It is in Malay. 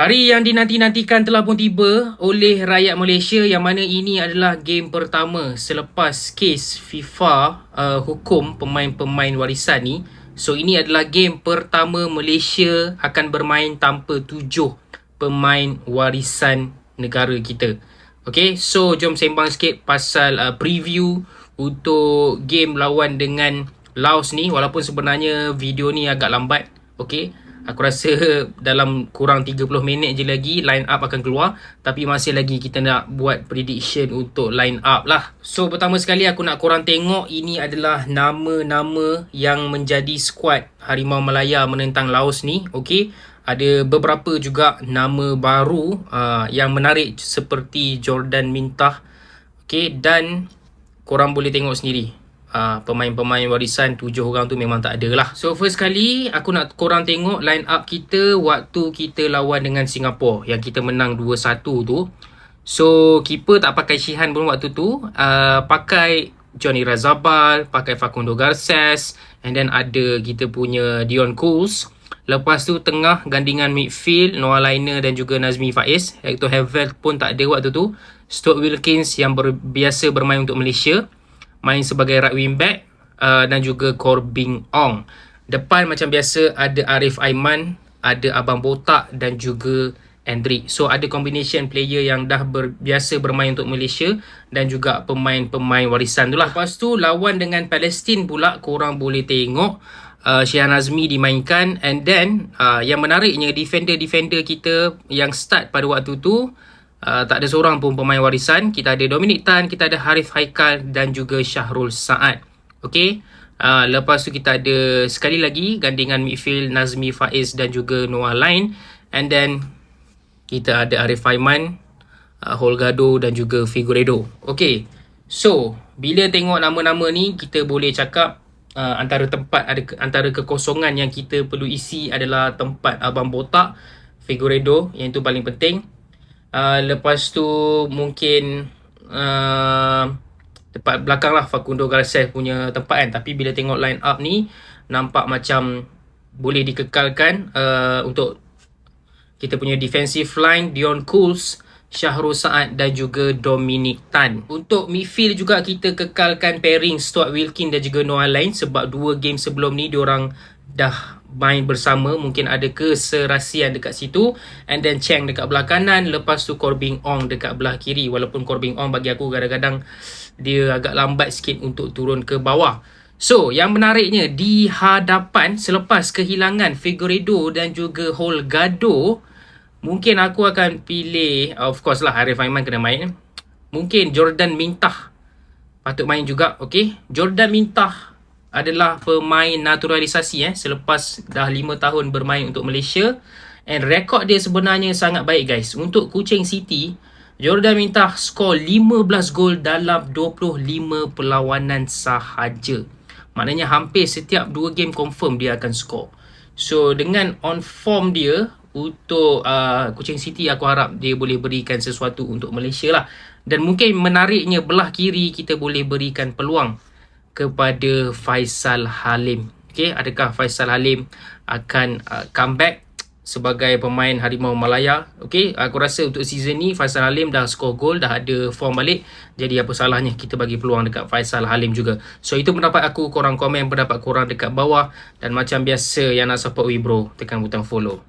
Hari yang dinanti-nantikan telah pun tiba oleh rakyat Malaysia yang mana ini adalah game pertama selepas kes FIFA uh, hukum pemain-pemain warisan ni. So ini adalah game pertama Malaysia akan bermain tanpa tujuh pemain warisan negara kita. Okay, so jom sembang sikit pasal uh, preview untuk game lawan dengan Laos ni walaupun sebenarnya video ni agak lambat. Okay, Aku rasa dalam kurang 30 minit je lagi line up akan keluar tapi masih lagi kita nak buat prediction untuk line up lah. So pertama sekali aku nak korang tengok ini adalah nama-nama yang menjadi squad Harimau Malaya menentang Laos ni. Okay. Ada beberapa juga nama baru uh, yang menarik seperti Jordan Mintah. Okay. Dan korang boleh tengok sendiri uh, pemain-pemain warisan tujuh orang tu memang tak ada lah. So first kali aku nak korang tengok line up kita waktu kita lawan dengan Singapura yang kita menang 2-1 tu. So keeper tak pakai Shihan pun waktu tu. Uh, pakai Johnny Razabal, pakai Facundo Garces and then ada kita punya Dion Cools. Lepas tu tengah gandingan midfield Noah Liner dan juga Nazmi Faiz. Hector Havel pun tak ada waktu tu. Stuart Wilkins yang ber, biasa bermain untuk Malaysia main sebagai right wing back uh, dan juga Corbin Ong. Depan macam biasa ada Arif Aiman, ada Abang Botak dan juga Hendrik. So ada combination player yang dah ber, biasa bermain untuk Malaysia dan juga pemain-pemain warisan tu lah. Lepas tu lawan dengan Palestin pula korang boleh tengok uh, Syihan Azmi dimainkan and then uh, yang menariknya defender-defender kita yang start pada waktu tu Uh, tak ada seorang pun pemain warisan. Kita ada Dominic Tan, kita ada Harif Haikal dan juga Syahrul Saad. Okay. Uh, lepas tu kita ada sekali lagi gandingan midfield Nazmi Faiz dan juga Noah Line. And then kita ada Arif Aiman, uh, Holgado dan juga Figueredo. Okay. So, bila tengok nama-nama ni, kita boleh cakap uh, antara tempat, ada antara kekosongan yang kita perlu isi adalah tempat Abang Botak, Figueredo yang itu paling penting. Uh, lepas tu mungkin uh, tempat belakang lah Facundo Garces punya tempat kan tapi bila tengok line up ni nampak macam boleh dikekalkan uh, untuk kita punya defensive line Dion Cools Syahrul Saad dan juga Dominic Tan. Untuk midfield juga kita kekalkan pairing Stuart Wilkin dan juga Noah Line sebab dua game sebelum ni diorang dah main bersama mungkin ada keserasian dekat situ and then Cheng dekat belah kanan lepas tu Corbin Ong dekat belah kiri. Walaupun Corbin Ong bagi aku kadang-kadang dia agak lambat sikit untuk turun ke bawah. So yang menariknya di hadapan selepas kehilangan Figueredo dan juga Holgado mungkin aku akan pilih of course lah Arif Aiman kena main. Mungkin Jordan Mintah patut main juga okay? Jordan Mintah adalah pemain naturalisasi eh selepas dah 5 tahun bermain untuk Malaysia. And rekod dia sebenarnya sangat baik guys. Untuk Kuching City Jordan minta skor 15 gol dalam 25 perlawanan sahaja. Maknanya hampir setiap 2 game confirm dia akan skor. So dengan on form dia untuk uh, Kuching City aku harap dia boleh berikan sesuatu untuk Malaysia lah. Dan mungkin menariknya belah kiri kita boleh berikan peluang kepada Faisal Halim. Okey, adakah Faisal Halim akan uh, comeback sebagai pemain Harimau Malaya? Okey, aku rasa untuk season ni Faisal Halim dah score gol, dah ada form balik. Jadi apa salahnya kita bagi peluang dekat Faisal Halim juga. So itu pendapat aku, korang komen pendapat korang dekat bawah dan macam biasa yang nak support Wibro, tekan butang follow.